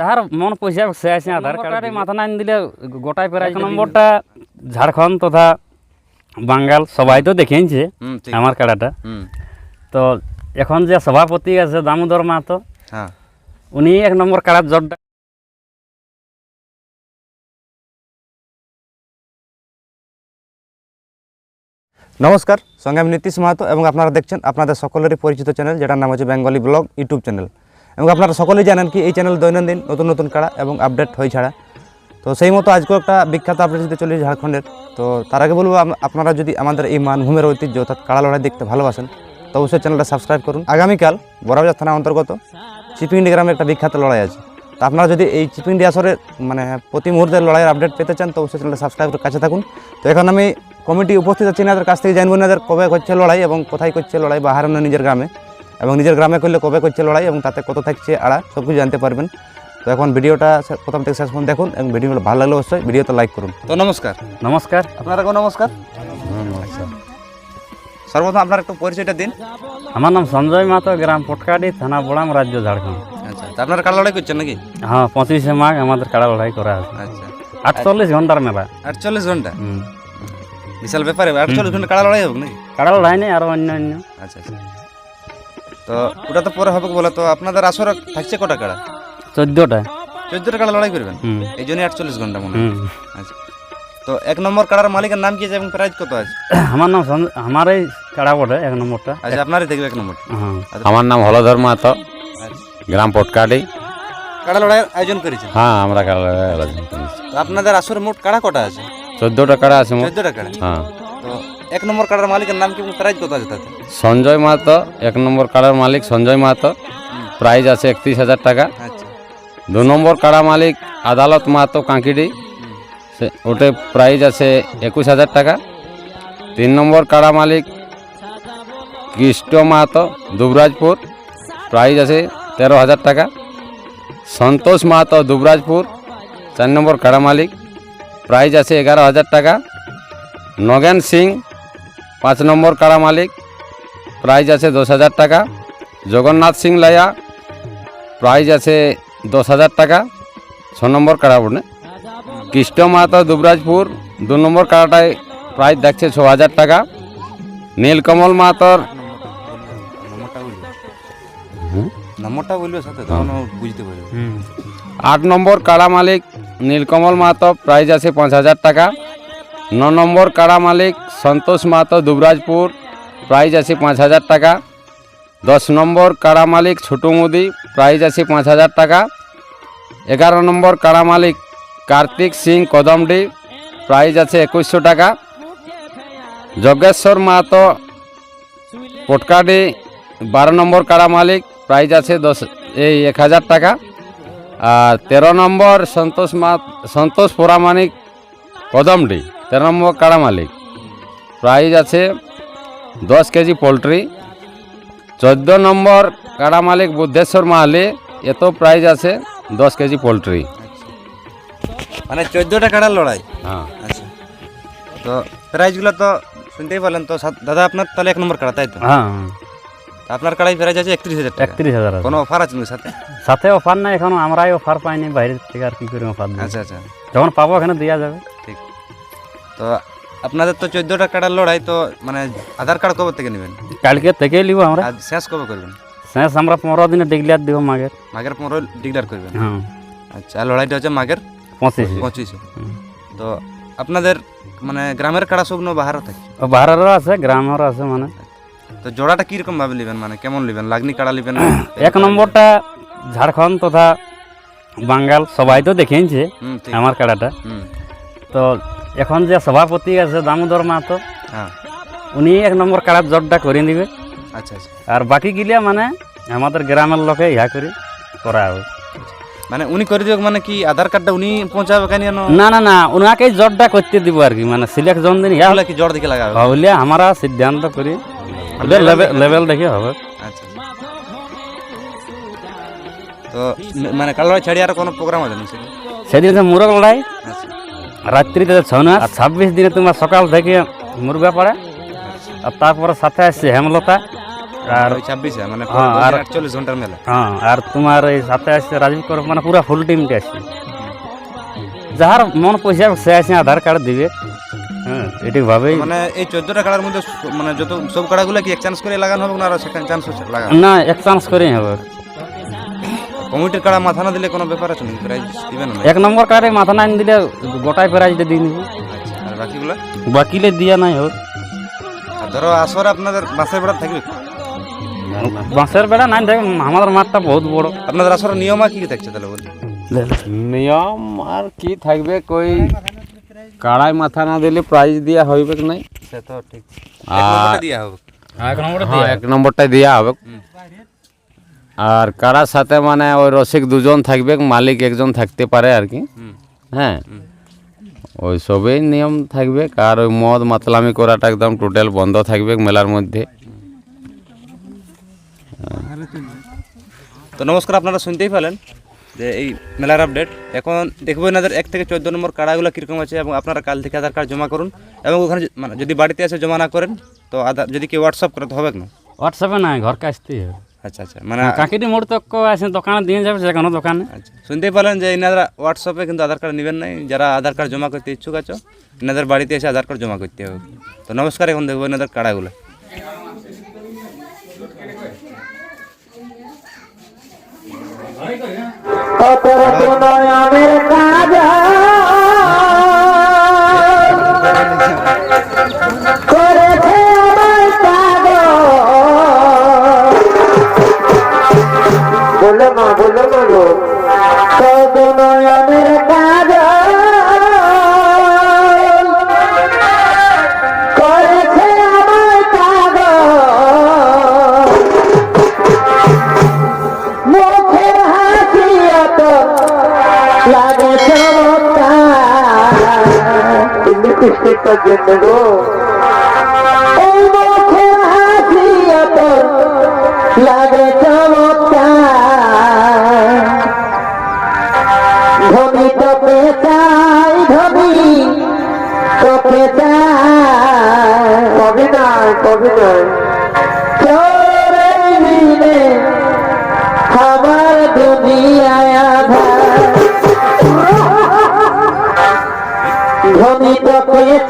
যাহার মন পয়সা আধার কার্ডে মাথা নাইন দিলে গোটাই পেরে নম্বরটা ঝাড়খণ্ড তথা বাঙ্গাল সবাই তো দেখিয়েছে আমার কাড়াটা তো এখন যে সভাপতি আছে দামোদর মাহাতো হ্যাঁ। উনি এক নম্বর কাড়ার জটটা নমস্কার, সঙ্গে আমি নীতিশ মাহাতো এবং আপনারা দেখছেন আপনাদের সকলেরই পরিচিত চ্যানেল, যেটার নাম হচ্ছে বেঙ্গলি ব্লগ ইউটিউব চ্যানেল। এবং আপনারা সকলেই জানেন কি এই চ্যানেল দৈনন্দিন নতুন নতুন কাড়া এবং আপডেট হয়ে ছাড়া। তো সেই মতো আজকেও একটা বিখ্যাত আপডেট দিতে চলেছি ঝাড়খণ্ডের, তো তার আগে বলব আপনারা যদি আমাদের এই মানভূমের ঐতিহ্য অর্থাৎ কাড়া লড়াই দেখতে ভালোবাসেন, তো অবশ্যই চ্যানেলটা সাবস্ক্রাইব করুন। আগামীকাল বড়বাজার থানা অন্তর্গত চিপিংডি গ্রামে একটা বিখ্যাত লড়াই আছে। তো আপনারা যদি এই চিপিংডি আসরে মানে প্রতি মুহূর্তের লড়াইয়ের আপডেট পেতে চান, তো অবশ্যই চ্যানেলটা সাবস্ক্রাইব করে কাছে থাকুন। তো এখন আমি কমিটি উপস্থিত আছি এনাদের কাছ থেকে জানব এনাদের কবে করছে লড়াই এবং কোথায় করছে লড়াই বা হারানো নিজের গ্রামে। এবং নিজের গ্রামে করলে কবে করছে লড়াই এবং তাতে কত থাকছে আড়া সব কিছু জানতে পারবেন। তো এখন ভিডিওটা প্রথম থেকে শেষ পর্যন্ত দেখুন এবং ভিডিওগুলো ভালো লাগলে অবশ্যই ভিডিওতে লাইক করুন। তো নমস্কার। নমস্কার। আপনারা নমস্কার? সর্বপ্রথম আপনার একটু পরিচয়টা দিন। আমার নাম সঞ্জয় মাহাতো গ্রাম পটকাডি থানা বোড়াম রাজ্য ঝাড়খণ্ড। আচ্ছা আপনারা কাল লড়াই করছেন নাকি? হ্যাঁ পঁচিশে মাঘ আমাদের কাড়া লড়াই করা আছে। আচ্ছা। আটচল্লিশ ঘণ্টার মেলা। আটচল্লিশ ঘণ্টা? হুম। বিশাল ব্যাপারে আটচল্লিশ ঘণ্টা কাড়া লড়াই হোক নাকি? কাড়া লড়াই নেই আরও অন্য অন্য আচ্ছা আচ্ছা। তো ওটা তো পরে হবে বলে তো আপনাদের আসর থাকছে কটা কাড়া? চোদ্দোটা। চোদ্দটা কাড়া লড়াই করবেন? এই জন্যই আটচল্লিশ ঘণ্টা মনে আচ্ছা। তো এক নম্বর কাড়ার মালিকের নাম কি আছে এবং প্রাইজ কত আছে? আমার নাম সঞ্জ- আমার এই কাড়া বটে এক নম্বরটা। আচ্ছা আপনারই দেখবে এক নম্বর হ্যাঁ। আমার নাম হলধর মাহাতো আচ্ছা। গ্রাম পটকাডি। কাড়া লড়াইয়ের আয়োজন করেছেন? হ্যাঁ আমরা কালা আলোচনা করেছি। তো আপনাদের আসরে মোট কাড়া কটা আছে? চোদ্দোটা কাড়া আছে মোট। চোদ্দটা কাড়া? হ্যাঁ। তো এক নম্বর কাড়ার মালিকের নাম কি? প্রাইজ কত আছে তাতে? সঞ্জয় মাহাতো এক নম্বর কাড়ার মালিক সঞ্জয় মাহাতো। প্রাইজ আছে একত্রিশ হাজার টাকা। আচ্ছা। দু নম্বর কাড়া মালিক আদালত মাহাতো কাঁকিডি। ওটে প্রাইজ আছে একুশ হাজার টাকা। তিন নম্বর কাড়া মালিক কৃষ্ণ মাহাতো দুবরাজপুর। প্রাইজ আছে তেরো হাজার টাকা। সন্তোষ মাহাতো দুবরাজপুর। চার নম্বর কাড়া মালিক প্রাইজ আছে এগারো হাজার টাকা। নগেন সিং পাঁচ নম্বর কাড়া মালিক প্রাইজ আছে দশ হাজার টাকা। জগন্নাথ সিং লায়া প্রাইজ আছে দশ হাজার টাকা। ছ নম্বর কাড়া বনে কৃষ্ণ মাহাতো দুবরাজপুর দু নম্বর কাড়াটায় প্রাইজ দেখছে ছ হাজার টাকা। নীলকমল মাহাতর নম্বরটা বলবে সাথে বুঝতে পারবে। আট নম্বর কাড়া মালিক নীলকমল মাহাতো প্রাইজ আছে পাঁচ হাজার টাকা। ন নম্বর কাড়া মালিক সন্তোষ মাহাতো দুবরাজপুর প্রাইজ আছে পাঁচ হাজার টাকা। দশ নম্বর কাড়া মালিক ছোটু মুদি প্রাইজ আছে পাঁচ হাজার টাকা। এগারো নম্বর কাড়া মালিক কার্তিক সিং কদমডি প্রাইজ আছে একুশশো টাকা। যজ্ঞেশ্বর মাহাতো পটকাডি, বারো নম্বর কাড়া মালিক প্রাইজ আছে দশ, এই এক হাজার টাকা। আর তেরো নম্বর সন্তোষ মা সন্তোষ পোরামানিক কদমডি তেরো নম্বর কাড়া মালিক। প্রাইজ আছে দশ কেজি পোলট্রি। চোদ্দ নম্বর কাড়া মালিক বুদ্ধেশ্বর মাহালি এত প্রাইজ আছে দশ কেজি পোলট্রি। মানে চোদ্দটা কাড়ার লড়াই? হ্যাঁ। আচ্ছা। তো প্রাইজগুলো তো শুনতেই পারলেন তো দাদা আপনার তাহলে এক নম্বর কাড়া তাই তো? হ্যাঁ। আপনার কাড়াই প্রাইজ আছে একত্রিশ হাজার একত্রিশ হাজার কোনো অফার আছে সাথে? সাথে অফার নাই এখনও আমরাই অফার পাইনি বাইরে থেকে আর কি করে অফার আচ্ছা আচ্ছা। যখন পাবো এখানে দেওয়া যাবে। ঠিক। তো আপনাদের তো চোদ্দটা কাড়ার লড়াই তো মানে আধার কার্ড কবে থেকে নেবেন? কালকে থেকে নিব আমরা। শেষ কবে করবেন? শেষ আমরা পনেরো দিনে ডিক্লিয়ার দিব মাগের। মাঘের পনেরো ডিক্লার করবেন? হ্যাঁ। আচ্ছা লড়াইটা হচ্ছে মাঘের পঁচিশ। পঁচিশে। তো আপনাদের মানে গ্রামের কাড়া সব বাহারও থাকে বাহারেরও আছে গ্রামেরও আছে মানে। তো জোড়াটা কীরকম ভাবে নেবেন মানে কেমন নেবেন লাগনি কাড়া নেবেন এক নম্বরটা ঝাড়খণ্ড তথা বাঙ্গাল সবাই তো ঠিক। আমার কাড়াটা। তো এখন যে সভাপতি আছে দামোদর মাহাতো হ্যাঁ। উনি এক নম্বর কাড়ার জটটা করে দিবে আচ্ছা আচ্ছা। আর বাকি গিলিয়া মানে আমাদের গ্রামের লোকে ইহা করে করা হবে। মানে উনি করে দিবে মানে কি আধার কার্ডটা উনি পৌঁছাবে কেন? না না না ওনাকেই জটটা করতে দিব আর কি। মানে সিলেকশন দিন ইয়া তাহলে কি জ্বর দিকে লাগাবে। হলে আমরা সিদ্ধান্ত করি। লেভেল দেখে। হবে। আচ্ছা তো ম- মানে কাল লড়াই ছাড়িয়ে আর কোনো প্রোগ্রাম আছে না সেদিন? যে মুরগ লড়াই। আচ্ছা। রাত্রিতে ছৌ আর ছাব্বিশ দিনে তোমার সকাল থেকে মুরগা পড়ে। আর তারপরে সাথে আসছে হেমলতা। আর ছাব্বিশে মানে হ্যাঁ, আর- আটচল্লিশ ঘণ্টার মেলা। হ্যাঁ আর তোমার এই সাথে আসছে রাজীব কর মানে পুরা ফুল টিমটা আসছে। যার মন পয়সা সে আসে আধার কার্ড দিবে। হ্যাঁ। এটি ভাবেই মানে এই চোদ্দটা কাড়ার মধ্যে মানে যত সব কাড়াগুলো কি এক চান্স করে লাগানো হবে না আর সেকেন্ড চান্স লাগানো? না এক চান্স করে হবে। কমিটির কাড়া মাথা না দিলে কোনো ব্যাপার আছে নাকি? প্রাইজ না এক নম্বর কার্ডে মাথা না দিলে গোটাই প্রাইজটা দিয়ে নিব। আচ্ছা আর বাকিগুলো? বাকিলে দিয়া নাই হোক আর ধরো আসর আপনাদের মাসের বেড়া থাকবে? বাঁশের বেড়া নাই দেখ আমাদের মাঠটা বহুত বড়। আপনাদের আসর নিয়ম আর কি থাকছে তাহলে বলুন? নিয়ম আর কি থাকবে কই? কাড়াই মাথা না দিলে প্রাইজ দিয়া হইবে কি নাই? সে তো ঠিক। হবে। হ্যাঁ এক নম্বরটা দেওয়া হবে। আর কারার সাথে মানে ওই রসিক দুজন থাকবে মালিক একজন থাকতে পারে আর কি। হ্যাঁ। ওই সবই নিয়ম থাকবে। আর ওই মদ মাতলামি করাটা একদম টোটাল বন্ধ থাকবে মেলার মধ্যে। তো নমস্কার আপনারা শুনতেই পেলেন। যে এই মেলার আপডেট এখন দেখব এনাদের এক থেকে চোদ্দ নম্বর কাড়াগুলো কীরকম আছে এবং আপনারা কাল থেকে আধার কার্ড জমা করুন এবং ওখানে মানে যদি বাড়িতে এসে জমা না করেন তো আধার যদি কেউ হোয়াটসঅ্যাপ করে তো হবে না হোয়াটসঅ্যাপে নাই ঘরকে আসতেই হবে। আচ্ছা আচ্ছা মানে কাকিটি মোড় তক আসে দোকানে দিয়ে যাবে যে কোনো দোকানে আচ্ছা শুনতেই পেলেন যে এনারা হোয়াটসঅ্যাপে কিন্তু আধার কার্ড নেবেন নাই। যারা আধার কার্ড জমা করতে ইচ্ছুক আছো এনাদের বাড়িতে এসে আধার কার্ড জমা করতে হবে। তো নমস্কার এখন দেখব এনাদের কাড়াগুলো। অপরত আমের কাজ చమత్కార కృష్ణ జన్మలో ধনী তোকে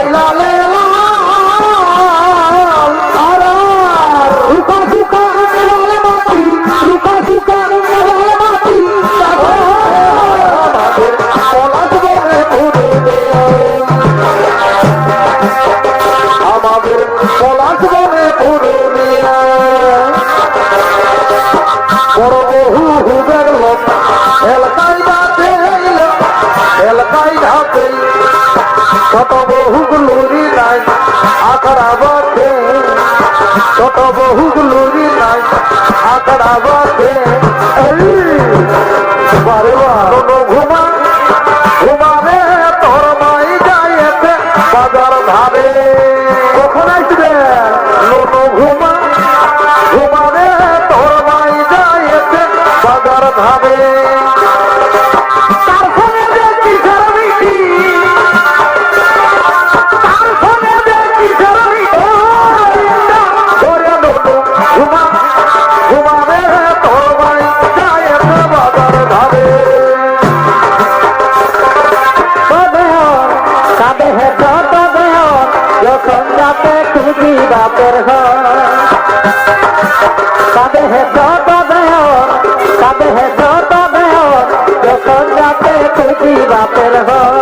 ilaha কত বহু গুলুরি নাই আখড়া বসে শত বহু গুলুরি নাই আখড়া বসে হেসো তবে যখন যাতে খুশি বাপের হয়